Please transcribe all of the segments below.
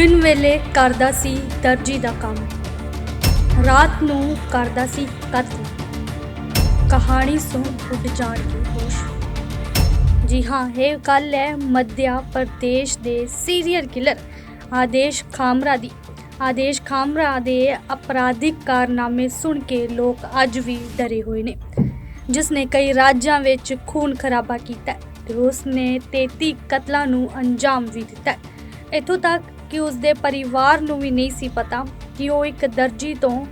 ਦਿਨ ਵੇਲੇ ਕਰਦਾ ਸੀ ਦਰਜੀ ਦਾ ਕੰਮ। ਰਾਤ ਨੂੰ ਕਰਦਾ ਸੀ ਕਤਲ ਕਹਾਣੀ ਸੁਣ ਉੱਡ ਜਾਣਗੇ ਹੋਸ਼। ਜੀ ਹਾਂ, ਇਹ ਗੱਲ ਹੈ ਮੱਧਿਆ ਪ੍ਰਦੇਸ਼ ਦੇ ਸੀਰੀਅਲ ਕਿਲਰ ਆਦੇਸ਼ ਖਾਮਰਾ ਦੀ। ਆਦੇਸ਼ ਖਾਮਰਾ ਦੇ ਅਪਰਾਧਿਕ ਕਾਰਨਾਮੇ ਸੁਣ ਕੇ ਲੋਕ ਅੱਜ ਵੀ ਡਰੇ ਹੋਏ ਨੇ। ਜਿਸ ਨੇ ਕਈ ਰਾਜਾਂ ਵਿੱਚ ਖੂਨ ਖਰਾਬਾ ਕੀਤਾ ਤੇ ਉਸ ਨੇ 33 ਕਤਲਾਂ ਨੂੰ ਅੰਜਾਮ ਵੀ ਦਿੱਤਾ ਹੈ। ਇੱਥੋਂ ਤੱਕ ਕਿ ਉਸ ਦੇ ਪਰਿਵਾਰ ਨੂੰ ਵੀ ਨਹੀਂ ਸੀ ਪਤਾ ਕਿ ਉਹ ਇੱਕ ਦਰਜੀ ਤੋਂ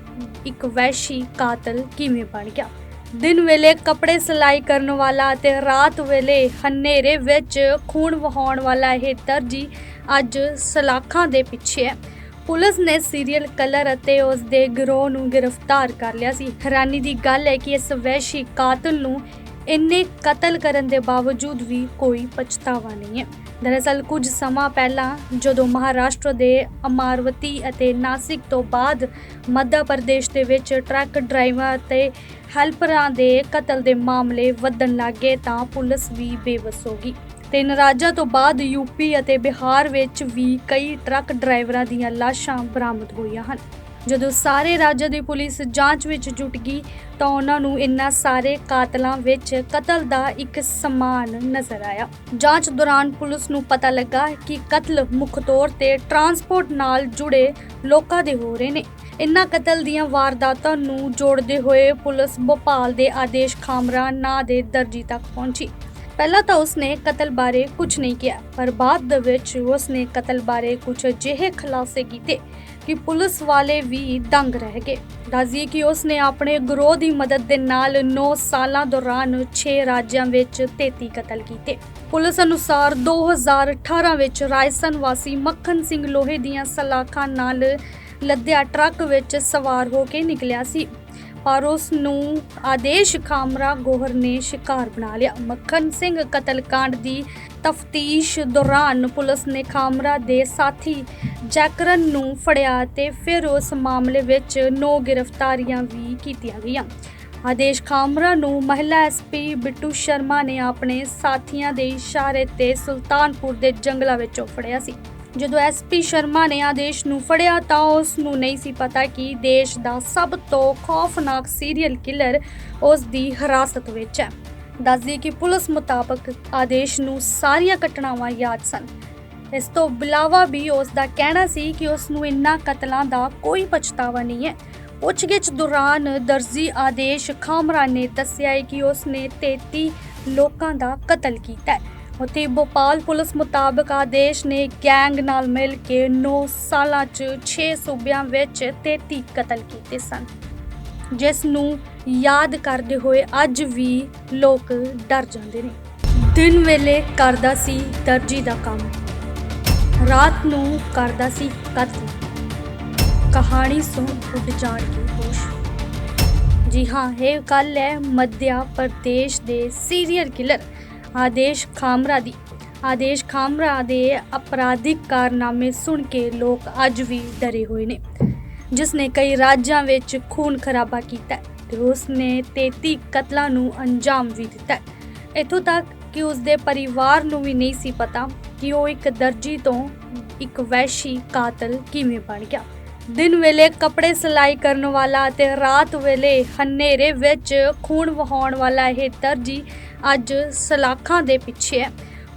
ਇੱਕ ਵੈਸ਼ੀ ਕਾਤਲ ਕਿਵੇਂ ਬਣ ਗਿਆ। ਦਿਨ ਵੇਲੇ ਕੱਪੜੇ ਸਿਲਾਈ ਕਰਨ ਵਾਲਾ ਅਤੇ ਰਾਤ ਵੇਲੇ ਹਨੇਰੇ ਵਿੱਚ ਖੂਨ ਵਹਾਉਣ ਵਾਲਾ ਇਹ ਦਰਜੀ ਅੱਜ ਸਲਾਖਾਂ ਦੇ ਪਿੱਛੇ ਹੈ। ਪੁਲਿਸ ਨੇ ਸੀਰੀਅਲ ਕਲਰ ਅਤੇ ਉਸ ਦੇ ਗਿਰੋਹ ਨੂੰ ਗ੍ਰਿਫਤਾਰ ਕਰ ਲਿਆ ਸੀ। ਹੈਰਾਨੀ ਦੀ ਗੱਲ ਹੈ ਕਿ ਇਸ ਵੈਸ਼ੀ ਕਾਤਲ ਨੂੰ ਇੰਨੇ ਕਤਲ ਕਰਨ ਦੇ ਬਾਵਜੂਦ ਵੀ ਕੋਈ ਪਛਤਾਵਾ ਨਹੀਂ ਹੈ। ਦਰਅਸਲ ਕੁਝ ਸਮਾਂ ਪਹਿਲਾਂ ਜਦੋਂ ਮਹਾਰਾਸ਼ਟਰ ਦੇ ਅਮਾਰਵਤੀ ਅਤੇ ਨਾਸਿਕ ਤੋਂ ਬਾਅਦ ਮੱਧ ਪ੍ਰਦੇਸ਼ ਦੇ ਵਿੱਚ ਟਰੱਕ ਡਰਾਈਵਰ ਅਤੇ ਹੈਲਪਰਾਂ ਦੇ ਕਤਲ ਦੇ ਮਾਮਲੇ ਵਧਣ ਲੱਗੇ ਤਾਂ ਪੁਲਿਸ ਵੀ ਬੇਵਸ ਹੋ ਗਈ। ਤਿੰਨ ਰਾਜਾਂ ਤੋਂ ਬਾਅਦ ਯੂਪੀ ਅਤੇ ਬਿਹਾਰ ਵਿੱਚ ਵੀ ਕਈ ਟਰੱਕ ਡਰਾਈਵਰਾਂ ਦੀਆਂ ਲਾਸ਼ਾਂ ਬਰਾਮਦ ਹੋਈਆਂ ਹਨ। ਜਦੋਂ ਸਾਰੇ ਰਾਜਾਂ ਦੀ ਪੁਲਿਸ ਜਾਂਚ ਵਿੱਚ ਜੁਟ ਗਈ ਤਾਂ ਉਹਨਾਂ ਨੂੰ ਇਨ੍ਹਾਂ ਸਾਰੇ ਕਾਤਲਾਂ ਵਿੱਚ ਕਤਲ ਦਾ ਇੱਕ ਸਮਾਨ ਨਜ਼ਰ ਆਇਆ। ਜਾਂਚ ਦੌਰਾਨ ਪੁਲਿਸ ਨੂੰ ਪਤਾ ਲੱਗਾ ਕਿ ਕਤਲ ਮੁੱਖ ਤੌਰ ਤੇ ਟਰਾਂਸਪੋਰਟ ਨਾਲ ਜੁੜੇ ਲੋਕਾਂ ਦੇ ਹੋ ਰਹੇ ਨੇ। ਇਨ੍ਹਾਂ ਕਤਲ ਦੀਆਂ ਵਾਰਦਾਤਾਂ ਨੂੰ ਜੋੜਦੇ ਹੋਏ ਪੁਲਿਸ ਭੋਪਾਲ ਦੇ ਆਦੇਸ਼ ਖਾਮਰਾ ਨਾਂ ਦੇ ਦਰਜੀ ਤੱਕ ਪਹੁੰਚੀ। ਪਹਿਲਾਂ ਤਾਂ ਉਸਨੇ ਕਤਲ ਬਾਰੇ ਕੁਝ ਨਹੀਂ ਕਿਹਾ, ਪਰ ਬਾਅਦ ਦੇ ਵਿੱਚ ਉਸਨੇ ਕਤਲ ਬਾਰੇ ਕੁਝ ਅਜਿਹੇ ਖੁਲਾਸੇ ਕੀਤੇ ਕਿ ਪੁਲਿਸ ਵਾਲੇ ਵੀ ਦੰਗ ਰਹਿ ਗਏ। ਦੱਸਦੀਏ ਕਿ ਉਸਨੇ ਆਪਣੇ ਗਰੋਹ ਦੀ ਮਦਦ ਦੇ ਨਾਲ 9 ਸਾਲਾਂ ਦੌਰਾਨ 6 ਰਾਜਾਂ ਵਿੱਚ 33 ਕਤਲ ਕੀਤੇ। ਪੁਲਿਸ ਅਨੁਸਾਰ 2018 ਵਿੱਚ ਰਾਜਸਥਾਨ ਵਾਸੀ ਮੱਖਣ ਸਿੰਘ ਲੋਹੇ ਦੀਆਂ ਸਲਾਖਾਂ ਨਾਲ ਲੱਦਿਆ ਟਰੱਕ ਵਿੱਚ ਸਵਾਰ ਹੋ ਕੇ ਨਿਕਲਿਆ ਸੀ। ਪਰ ਉਸ ਨੂੰ ਆਦੇਸ਼ ਖਾਮਰਾ ਗੋਹਰ ਨੇ ਸ਼ਿਕਾਰ ਬਣਾ ਲਿਆ। ਮੱਖਣ ਸਿੰਘ ਕਤਲकांड ਦੀ ਤਫਤੀਸ਼ ਦੌਰਾਨ ਪੁਲਿਸ ਨੇ ਖਾਮਰਾ ਦੇ ਸਾਥੀ ਜੈਕਰਨ ਨੂੰ ਫੜਿਆ ਤੇ ਫਿਰ ਉਸ ਮਾਮਲੇ ਵਿੱਚ ਨੌ ਗ੍ਰਿਫਤਾਰੀਆਂ ਵੀ ਕੀਤੀਆਂ ਗਈਆਂ। ਆਦੇਸ਼ ਖਾਮਰਾ ਨੂੰ ਮਹਿਲਾ ਐਸਪੀ ਬਿੱਟੂ ਸ਼ਰਮਾ ਨੇ ਆਪਣੇ ਸਾਥੀਆਂ ਦੇ ਇਸ਼ਾਰੇ ਤੇ ਸੁਲਤਾਨਪੁਰ ਦੇ ਜੰਗਲਾਂ ਵਿੱਚੋਂ ਫੜਿਆ ਸੀ। ਜਦੋਂ ਐਸਪੀ ਸ਼ਰਮਾ ਨੇ ਆਦੇਸ਼ ਨੂੰ ਫੜਿਆ ਤਾਂ ਉਸ ਨੂੰ ਨਹੀਂ ਸੀ ਪਤਾ ਕਿ ਦੇਸ਼ ਦਾ ਸਭ ਤੋਂ ਖੌਫਨਾਕ ਸੀਰੀਅਲ ਕਿਲਰ ਉਸ ਦੀ ਹਿਰਾਸਤ ਵਿੱਚ ਹੈ। ਦੱਸਦੀ ਕਿ ਪੁਲਿਸ ਮੁਤਾਬਕ ਆਦੇਸ਼ ਨੂੰ ਸਾਰੀਆਂ ਘਟਨਾਵਾਂ ਯਾਦ ਸਨ। ਇਸ ਤੋਂ ਬਿਲਾਵਾ ਵੀ ਉਸ ਦਾ ਕਹਿਣਾ ਸੀ ਕਿ ਉਸ ਨੂੰ ਇਨ੍ਹਾਂ ਕਤਲਾਂ ਦਾ ਕੋਈ ਪਛਤਾਵਾ ਨਹੀਂ ਹੈ। ਪੁੱਛਗਿੱਛ ਦੌਰਾਨ ਦਰਜੀ ਆਦੇਸ਼ ਖਾਮਰਾ ਨੇ ਦੱਸਿਆ ਹੈ ਕਿ ਉਸ ਨੇ 33 ਲੋਕਾਂ ਦਾ ਕਤਲ ਕੀਤਾ ਹੈ। ਉੱਥੇ ਭੋਪਾਲ ਪੁਲਿਸ ਮੁਤਾਬਕ ਆਦੇਸ਼ ਨੇ ਗੈਂਗ ਨਾਲ ਮਿਲ ਕੇ 9 ਸਾਲਾਂ 'ਚ 6 ਸੂਬਿਆਂ ਵਿੱਚ 33 ਕਤਲ ਕੀਤੇ ਸਨ। ਜਿਸ ਨੂੰ ਯਾਦ ਕਰਦੇ ਹੋਏ ਅੱਜ ਵੀ ਲੋਕ ਡਰ ਜਾਂਦੇ ਨੇ। ਦਿਨ ਵੇਲੇ ਕਰਦਾ ਸੀ ਦਰਜੀ ਦਾ ਕੰਮ। ਰਾਤ ਨੂੰ ਕਰਦਾ ਸੀ ਕਤਲ। ਕਹਾਣੀ ਸੁਣ ਉੱਡ ਜਾਣਗੇ ਹੋਸ਼। ਜੀ ਹਾਂ, ਇਹ ਗੱਲ ਹੈ, ਮੱਧਿਆ ਪ੍ਰਦੇਸ਼ ਦੇ ਸੀਰੀਅਲ ਕਿਲਰ ਆਦੇਸ਼ ਖਾਮਰਾ ਦੀ ਆਦੇਸ਼ ਖਾਮਰਾ ਦੇ ਅਪਰਾਧਿਕ ਕਾਰਨਾਮੇ ਸੁਣ ਕੇ ਲੋਕ ਅੱਜ ਵੀ ਡਰੇ ਹੋਏ ਨੇ ਜਿਸ ਨੇ ਕਈ ਰਾਜਾਂ ਵਿੱਚ ਖੂਨ ਖਰਾਬਾ ਕੀਤਾ ਹੈ ਤੇ ਉਸ ਨੇ 33 ਕਤਲਾਂ ਨੂੰ ਅੰਜਾਮ ਵੀ ਦਿੱਤਾ ਹੈ। ਇੱਥੋਂ ਤੱਕ ਕਿ ਉਸ ਦੇ ਪਰਿਵਾਰ ਨੂੰ ਵੀ ਨਹੀਂ ਸੀ ਪਤਾ ਕਿ ਉਹ ਇੱਕ ਦਰਜੀ ਤੋਂ ਇੱਕ ਵੈਸ਼ੀ ਕਾਤਲ ਕਿਵੇਂ ਬਣ ਗਿਆ। ਦਿਨ ਵੇਲੇ ਕੱਪੜੇ ਸਿਲਾਈ ਕਰਨ ਵਾਲਾ ਅਤੇ ਰਾਤ ਵੇਲੇ ਹਨੇਰੇ ਵਿੱਚ ਖੂਨ ਵਹਾਉਣ ਵਾਲਾ ਇਹ ਦਰਜੀ ਅੱਜ ਸਲਾਖਾਂ ਦੇ ਪਿੱਛੇ ਹੈ।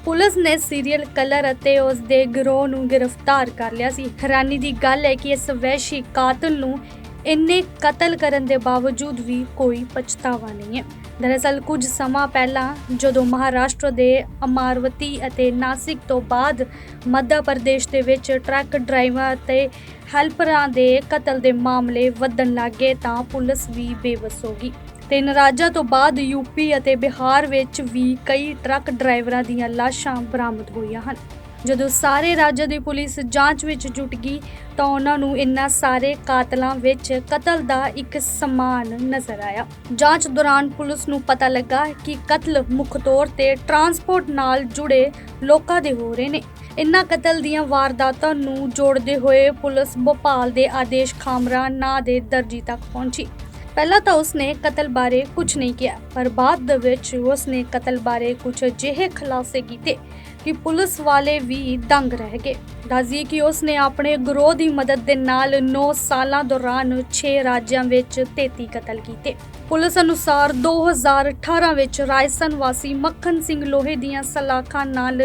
ਪੁਲਿਸ ਨੇ ਸੀਰੀਅਲ ਕਲਰ ਅਤੇ ਉਸ ਦੇ ਗਿਰੋਹ ਨੂੰ ਗ੍ਰਿਫਤਾਰ ਕਰ ਲਿਆ ਸੀ। ਹੈਰਾਨੀ ਦੀ ਗੱਲ ਹੈ ਕਿ ਇਸ ਵੈਸ਼ੀ ਕਾਤਲ ਨੂੰ ਇੰਨੇ ਕਤਲ ਕਰਨ ਦੇ ਬਾਵਜੂਦ ਵੀ ਕੋਈ ਪਛਤਾਵਾ ਨਹੀਂ ਹੈ। ਦਰਅਸਲ ਕੁਝ ਸਮਾਂ ਪਹਿਲਾਂ ਜਦੋਂ ਮਹਾਰਾਸ਼ਟਰ ਦੇ ਅਮਾਰਵਤੀ ਅਤੇ ਨਾਸਿਕ ਤੋਂ ਬਾਅਦ ਮੱਧ ਪ੍ਰਦੇਸ਼ ਦੇ ਵਿੱਚ ਟਰੱਕ ਡਰਾਈਵਰ ਅਤੇ ਹੈਲਪਰਾਂ ਦੇ ਕਤਲ ਦੇ ਮਾਮਲੇ ਵਧਣ ਲੱਗੇ ਤਾਂ ਪੁਲਿਸ ਵੀ ਬੇਵਸ ਹੋ ਗਈ। ਤਿੰਨ ਰਾਜਾਂ ਤੋਂ ਬਾਅਦ ਯੂਪੀ ਅਤੇ ਬਿਹਾਰ ਵਿੱਚ ਵੀ ਕਈ ਟਰੱਕ ਡਰਾਈਵਰਾਂ ਦੀਆਂ ਲਾਸ਼ਾਂ ਬਰਾਮਦ ਹੋਈਆਂ ਹਨ। ਜਦੋਂ ਸਾਰੇ ਰਾਜਾਂ ਦੀ ਪੁਲਿਸ ਜਾਂਚ ਵਿੱਚ ਜੁਟ ਗਈ ਤਾਂ ਉਹਨਾਂ ਨੂੰ ਇਨ੍ਹਾਂ ਸਾਰੇ ਕਾਤਲਾਂ ਵਿੱਚ ਕਤਲ ਦਾ ਇੱਕ ਸਮਾਨ ਨਜ਼ਰ ਆਇਆ। ਜਾਂਚ ਦੌਰਾਨ ਪੁਲਿਸ ਨੂੰ ਪਤਾ ਲੱਗਾ ਕਿ ਕਤਲ ਮੁੱਖ ਤੌਰ ਤੇ ਟਰਾਂਸਪੋਰਟ ਨਾਲ ਜੁੜੇ ਲੋਕਾਂ ਦੇ ਹੋ ਰਹੇ ਨੇ। ਇਨ੍ਹਾਂ ਕਤਲ ਦੀਆਂ ਵਾਰਦਾਤਾਂ ਨੂੰ ਜੋੜਦੇ ਹੋਏ ਪੁਲਿਸ ਭੋਪਾਲ ਦੇ ਆਦੇਸ਼ ਖਾਮਰਾ ਨਾਂ ਦੇ ਦਰਜੀ ਤੱਕ ਪਹੁੰਚੀ। ਪਹਿਲਾਂ ਤਾਂ ਉਸਨੇ ਕਤਲ ਬਾਰੇ ਕੁਝ ਨਹੀਂ ਕਿਹਾ, ਪਰ ਬਾਅਦ ਦੇ ਵਿੱਚ ਉਸਨੇ ਕਤਲ ਬਾਰੇ ਕੁਝ ਅਜਿਹੇ ਖੁਲਾਸੇ ਕੀਤੇ ਕਿ ਪੁਲਿਸ ਵਾਲੇ ਵੀ ਦੰਗ ਰਹਿ ਗਏ। ਦੱਸਦੀਏ ਕਿ ਉਸ ਨੇ ਆਪਣੇ ਗਰੋਹ ਦੀ ਮਦਦ ਦੇ ਨਾਲ 9 ਸਾਲਾਂ ਦੌਰਾਨ 6 ਰਾਜਾਂ ਵਿੱਚ 33 ਕਤਲ ਕੀਤੇ। ਪੁਲਿਸ ਅਨੁਸਾਰ 2018 ਵਿੱਚ ਰਾਜਸਥਾਨ ਵਾਸੀ ਮੱਖਣ ਸਿੰਘ ਲੋਹੇ ਦੀਆਂ ਸਲਾਖਾਂ ਨਾਲ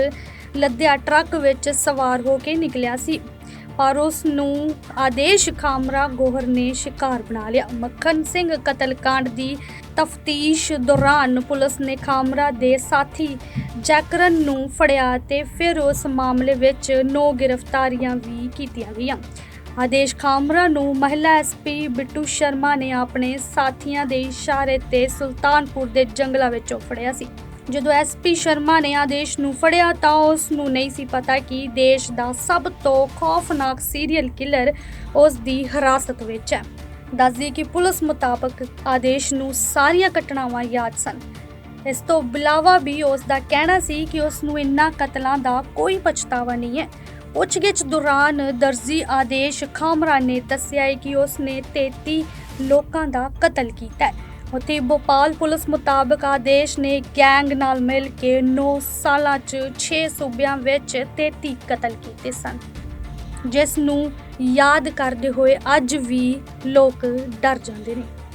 ਲੱਦਿਆ ਟਰੱਕ ਵਿੱਚ ਸਵਾਰ ਹੋ ਕੇ ਨਿਕਲਿਆ ਸੀ। ਪਰ ਉਸ ਨੂੰ ਆਦੇਸ਼ ਖਾਮਰਾ ਗੋਹਰ ਨੇ ਸ਼ਿਕਾਰ ਬਣਾ ਲਿਆ। ਮੱਖਣ ਸਿੰਘ ਕਤਲकांड ਦੀ ਤਫਤੀਸ਼ ਦੌਰਾਨ ਪੁਲਿਸ ਨੇ ਖਾਮਰਾ ਦੇ ਸਾਥੀ ਜੈਕਰਨ ਨੂੰ ਫੜਿਆ ਤੇ ਫਿਰ ਉਸ ਮਾਮਲੇ ਵਿੱਚ ਨੌ ਗ੍ਰਿਫਤਾਰੀਆਂ ਵੀ ਕੀਤੀਆਂ ਗਈਆਂ। ਆਦੇਸ਼ ਖਾਮਰਾ ਨੂੰ ਮਹਿਲਾ ਐਸਪੀ ਬਿੱਟੂ ਸ਼ਰਮਾ ਨੇ ਆਪਣੇ ਸਾਥੀਆਂ ਦੇ ਇਸ਼ਾਰੇ ਤੇ ਸੁਲਤਾਨਪੁਰ ਦੇ ਜੰਗਲਾਂ ਵਿੱਚੋਂ ਫੜਿਆ ਸੀ। ਜਦੋਂ ਐਸਪੀ ਸ਼ਰਮਾ ਨੇ ਆਦੇਸ਼ ਨੂੰ ਫੜਿਆ ਤਾਂ ਉਸ ਨੂੰ ਨਹੀਂ ਸੀ ਪਤਾ ਕਿ ਦੇਸ਼ ਦਾ ਸਭ ਤੋਂ ਖੌਫਨਾਕ ਸੀਰੀਅਲ ਕਿਲਰ ਉਸ ਦੀ ਹਿਰਾਸਤ ਵਿੱਚ ਹੈ। ਦੱਸਦੀ ਕਿ ਪੁਲਿਸ ਮੁਤਾਬਕ ਆਦੇਸ਼ ਨੂੰ ਸਾਰੀਆਂ ਘਟਨਾਵਾਂ ਯਾਦ ਸਨ। ਇਸ ਤੋਂ ਬਿਲਾਵਾ ਵੀ ਉਸ ਦਾ ਕਹਿਣਾ ਸੀ ਕਿ ਉਸ ਨੂੰ ਇਨ੍ਹਾਂ ਕਤਲਾਂ ਦਾ ਕੋਈ ਪਛਤਾਵਾ ਨਹੀਂ ਹੈ। ਪੁੱਛਗਿੱਛ ਦੌਰਾਨ ਦਰਜੀ ਆਦੇਸ਼ ਖਾਮਰਾ ਨੇ ਦੱਸਿਆ ਹੈ ਕਿ ਉਸ ਨੇ 33 ਲੋਕਾਂ ਦਾ ਕਤਲ ਕੀਤਾ ਹੈ। ਉੱਥੇ ਭੋਪਾਲ ਪੁਲਿਸ ਮੁਤਾਬਕ ਆਦੇਸ਼ ਨੇ ਗੈਂਗ ਨਾਲ ਮਿਲ ਕੇ 9 ਸਾਲਾਂ 'ਚ 6 ਸੂਬਿਆਂ ਵਿੱਚ 33 ਕਤਲ ਕੀਤੇ ਸਨ। ਜਿਸ ਨੂੰ ਯਾਦ ਕਰਦੇ ਹੋਏ ਅੱਜ ਵੀ ਲੋਕ ਡਰ ਜਾਂਦੇ ਨੇ।